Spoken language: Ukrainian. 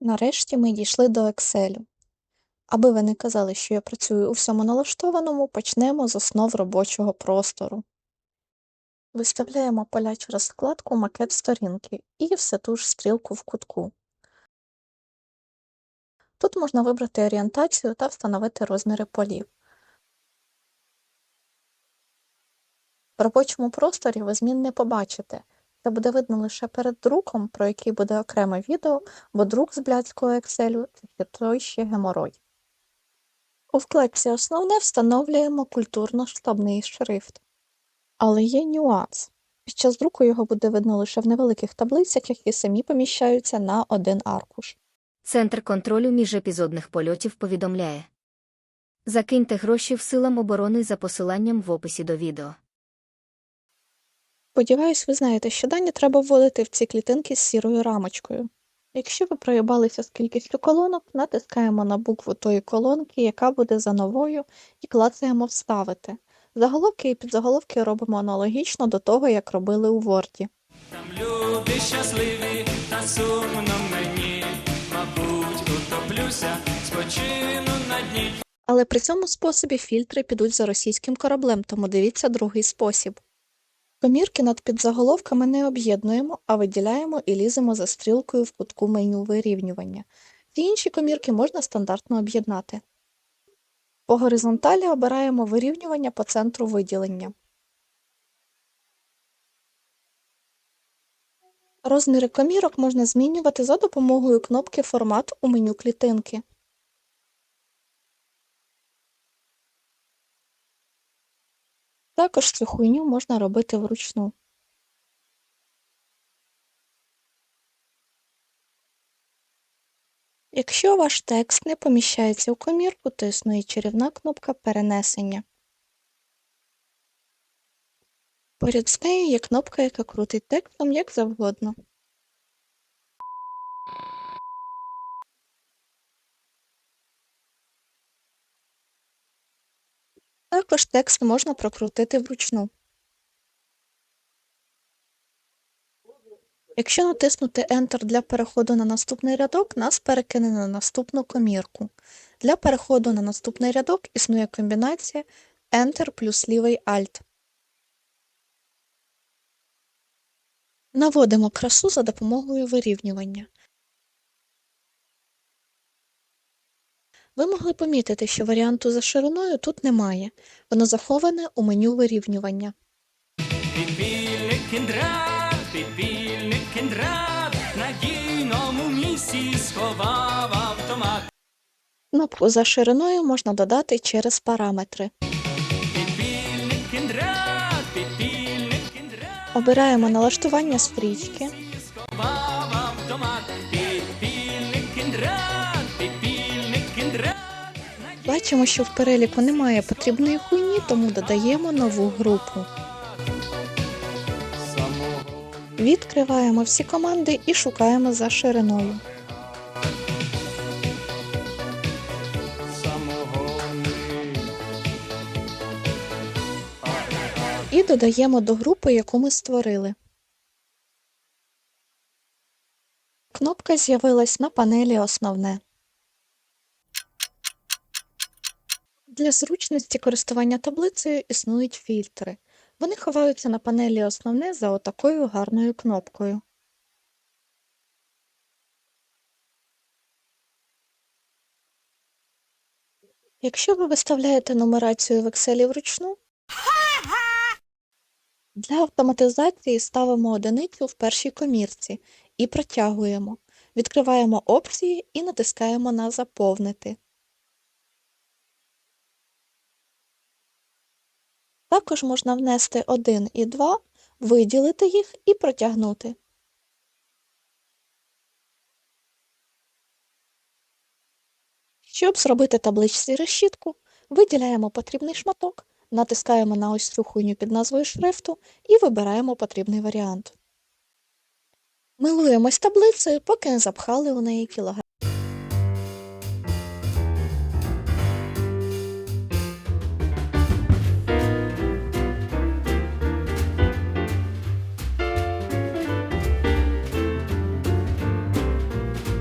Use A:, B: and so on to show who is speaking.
A: Нарешті ми дійшли до Excel. Аби ви не казали, що я працюю у всьому налаштованому, почнемо з основ робочого простору. Виставляємо поля через вкладку Макет сторінки і все ту ж стрілку в кутку. Тут можна вибрати орієнтацію та встановити розміри полів. В робочому просторі ви змін не побачите. Це буде видно лише перед друком, про який буде окреме відео, бо друк з блядського Excel – це той ще геморой. У вкладці Основне встановлюємо культурно-штабний шрифт. Але є нюанс. Під час друку його буде видно лише в невеликих таблицях, які самі поміщаються на один аркуш.
B: Центр контролю міжепізодних польотів повідомляє. Закиньте гроші в силам оборони за посиланням в описі до відео.
A: Сподіваюсь, ви знаєте, що дані треба вводити в ці клітинки з сірою рамочкою. Якщо ви проїбалися з кількістю колонок, натискаємо на букву тої колонки, яка буде за новою, і клацаємо Вставити. Заголовки і підзаголовки робимо аналогічно до того, як робили у Word.
C: Там люди щасливі, та сумно мені, мабуть, утоплюся, спочину на дні.
A: Але при цьому способі фільтри підуть за російським кораблем, тому дивіться другий спосіб. Комірки над підзаголовками не об'єднуємо, а виділяємо і ліземо за стрілкою в кутку меню вирівнювання. Ті інші комірки можна стандартно об'єднати. По горизонталі обираємо вирівнювання по центру виділення. Розміри комірок можна змінювати за допомогою кнопки Формат у меню клітинки. Також цю хуйню можна робити вручну. Якщо ваш текст не поміщається у комірку, то чарівна кнопка перенесення. Поряд з нею є кнопка, яка крутить текстом як завгодно. Також текст можна прокрутити вручну. Якщо натиснути Enter для переходу на наступний рядок, нас перекине на наступну комірку. Для переходу на наступний рядок існує комбінація Enter плюс лівий Alt. Наводимо красу за допомогою вирівнювання. Ви могли помітити, що варіанту за шириною тут немає. Воно заховане у меню вирівнювання. Кнопку за шириною можна додати через параметри. Обираємо налаштування стрічки. Бачимо, що в переліку немає потрібної хуйні, тому додаємо нову групу. Відкриваємо всі команди і шукаємо за шириною. І додаємо до групи, яку ми створили. Кнопка з'явилась на панелі Основне. Для зручності користування таблицею існують фільтри. Вони ховаються на панелі Основне за отакою гарною кнопкою. Якщо ви виставляєте нумерацію в Excel вручну, для автоматизації ставимо одиницю в першій комірці і протягуємо. Відкриваємо опції і натискаємо на Заповнити. Також можна внести 1 і 2, виділити їх і протягнути. Щоб зробити табличці решітку, виділяємо потрібний шматок, натискаємо на ось цю хуйню під назвою шрифту і вибираємо потрібний варіант. Милуємось таблицею, поки не запхали у неї кілограм.